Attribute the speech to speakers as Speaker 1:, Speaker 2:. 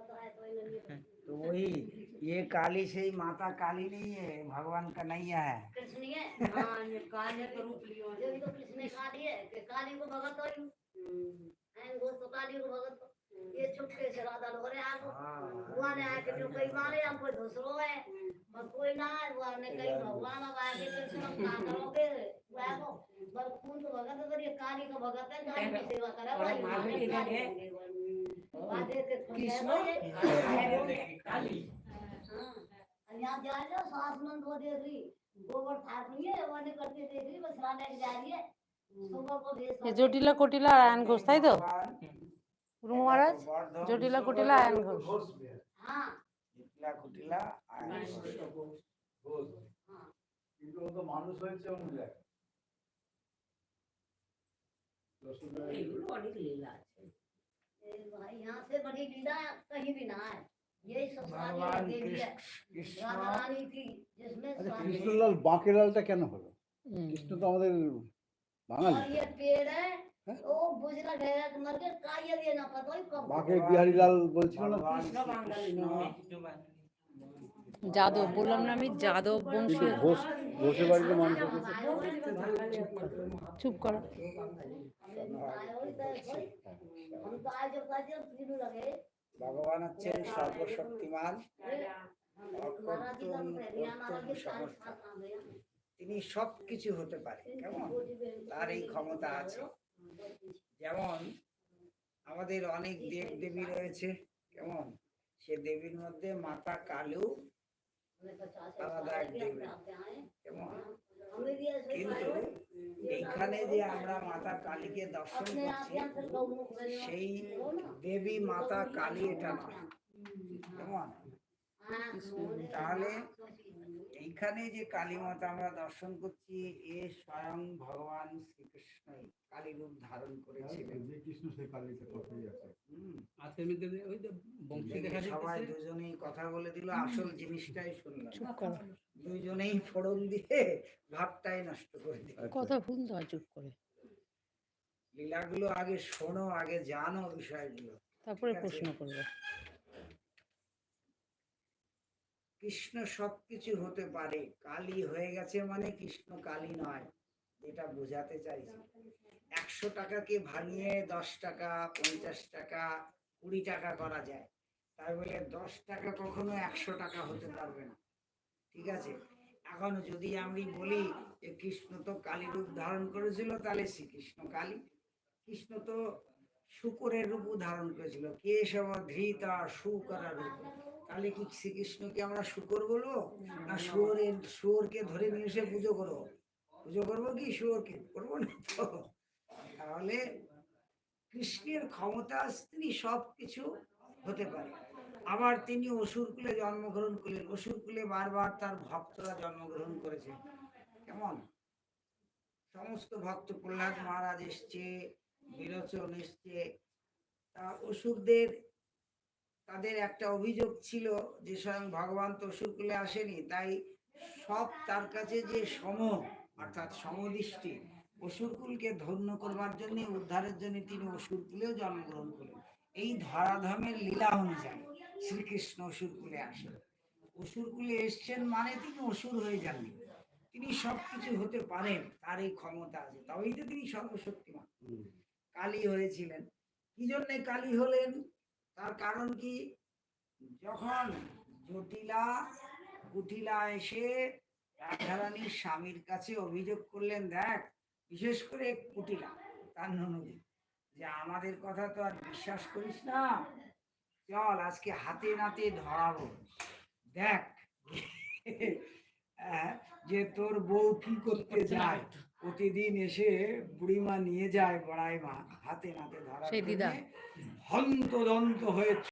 Speaker 1: तो वही ये काली से ही माता काली नहीं है भगवान कन्हैया है।
Speaker 2: कृष्ण ये हाँ काले का रूप लियो। ये तो कृष्ण काली है कि काली को भगत हो हैं वो तो काली को भगत ये चुपके से राधा लोग रहे आगो।
Speaker 1: हाँ।
Speaker 2: ने आके जो कई मारे हम कोई दूसरो है पर कोई ना है वो ने कई भगवान अब आके कृष्ण का करोगे। वो आगो पर कौन तो भगत अगर ये काली का भगत है की सेवा करे भाई यहाँ जा रहे हो सास नंद वो देख रही गोबर ठाक रही है वो नहीं करती देख रही बस राधा के जा रही है सुबह को भेज
Speaker 3: এই জটিলা কটিলা আর আয়ন ঘোষ তাই তো
Speaker 1: भगवान
Speaker 3: গুরু মহারাজ
Speaker 1: वर्धन
Speaker 3: জটিলা কটিলা আয়ন ঘোষ
Speaker 2: हाँ
Speaker 1: জটিলা কুটিলা আয়ন ঘোষ।
Speaker 4: কিন্তু ও তো মানুষ হয়েছে অন্য জায়গায়
Speaker 2: ये भाई यहाँ से बड़ी लीला कहीं भी ना है यही सब सारी
Speaker 1: भगवान
Speaker 2: देवी है
Speaker 1: कृष्ण
Speaker 2: राधा
Speaker 1: कृष्ण
Speaker 2: रानी की जिसमें
Speaker 4: আচ্ছা
Speaker 2: स्वामी
Speaker 4: কৃষ্ণলাল বাঁকের লালটা কেন হলো
Speaker 3: হুম।
Speaker 4: কৃষ্ণ তো আমাদের বাঙালি
Speaker 2: और ये पेड़ है वो गुजरा गया कि मर गया का ये ये ना पता ही कब
Speaker 4: বাঁকের বিহারী লাল বলছিল না
Speaker 1: भगवान श्री कृष्ण
Speaker 3: যাদব বললাম না আমি যাদব বংশী।
Speaker 4: ঘোষ ঘোষের বাড়িতে মানুষ
Speaker 3: চুপ করো।
Speaker 1: ভগবান হচ্ছেন সর্বশক্তিমান। তিনি সবকিছু হতে পারে কেমন? তার এই ক্ষমতা আছে। যেমন আমাদের অনেক দেব দেবী রয়েছে কেমন? সে দেবীর মধ্যে মাতা কালু কিন্তু এখানে যে আমরা মাতা কালীকে দর্শন করছি সেই দেবী মাতা কালী এটা না কেমন তাহলে এইখানে যে কালী মাতা আমরা দর্শন করছি এ স্বয়ং ভগবান শ্রীকৃষ্ণই কালী রূপ ধারণ করেছিলেন।
Speaker 4: কৃষ্ণ সেই কালীতে কথাই আছে।
Speaker 1: হুম,
Speaker 5: আজকের মধ্যে ওই যে বংশী দেখা
Speaker 1: দেখে সবাই দুজনেই কথা বলে দিল আসল জিনিসটাই শুনলাম। দুজনেই ফোড়ন দিয়ে ভাবটাই নষ্ট করে দিল।
Speaker 3: কথা শুনতে হয় চুপ করে।
Speaker 1: লীলাগুলো আগে শোনো আগে জানো বিষয়গুলো।
Speaker 3: তারপরে প্রশ্ন করবে।
Speaker 1: কৃষ্ণ সবকিছু হতে পারে। কালী হয়ে গেছে মানে কৃষ্ণ কালী নয় এটা বোঝাতে চাইছি। একশো টাকাকে ভাঙিয়ে দশ টাকা, পঞ্চাশ টাকা, কুড়ি টাকা করা যায়। তাই বলে দশ টাকা কখনো একশো টাকা হতে পারবে না। ঠিক আছে? এখন যদি আমি বলি যে কৃষ্ণ তো কালী রূপ ধারণ করেছিল, তাহলে শ্রীকৃষ্ণ কালী। কৃষ্ণ তো শুকরের রূপ ধারণ করেছিল। কেশব ধৃতা শুকরা রূপ। তাহলে কি শ্রীকৃষ্ণকে আমরা শুকর বলব? না শুয়োরের শুয়োরকে ধরে নিয়ে এসে পুজো করব পুজো করব কি শুয়োরকে? করব না তো। তাহলে কৃষ্ণের ক্ষমতা তিনি সব কিছু হতে পারে। আবার তিনি অসুর কুলে জন্মগ্রহণ করলেন। অসুর কুলে বারবার তার ভক্তরা জন্মগ্রহণ করেছে। কেমন? সমস্ত ভক্ত প্রহ্লাদ মহারাজ এসছে বিরোচন এসছে। তা অসুরদের তাদের একটা অভিযোগ ছিল যে স্বয়ং ভগবান তো অসুরকুলে আসেনি তাই সব তার কাছে যে সম অর্থাৎ সমদৃষ্টি অসুরকুলকে ধন্য করবার জন্য উদ্ধারের জন্য তিনি অসুরকুলেও জন্মগ্রহণ করলেন। এই ধরাধামের লীলা অনুযায়ী শ্রীকৃষ্ণ অসুরকুলে আসেন। অসুরকুলে এসছেন মানে তিনি অসুর হয়ে যাননি। তিনি সব কিছু হতে পারেন তার এই ক্ষমতা আছে তবেই তো তিনি সর্বশক্তিমান। কালী হয়েছিলেন। কি জন্যে কালী হলেন? তার কারণ কি? যখন জটিলা কুটিলা এসে রাধারানীর স্বামীর কাছে অভিযোগ করলেন দেখ বিশেষ করে কুটিলা তার ননদী যে আমাদের কথা তো আর বিশ্বাস করিস না। চল আজকে হাতে নাতে ধরাবো। দেখ আহ, যে তোর বউ কি করতে যায়। প্রতিদিন এসে বুড়িমা নিয়ে যায় বড়াই মা হাতে নাতে ধরা। হন্তদন্ত হয়ে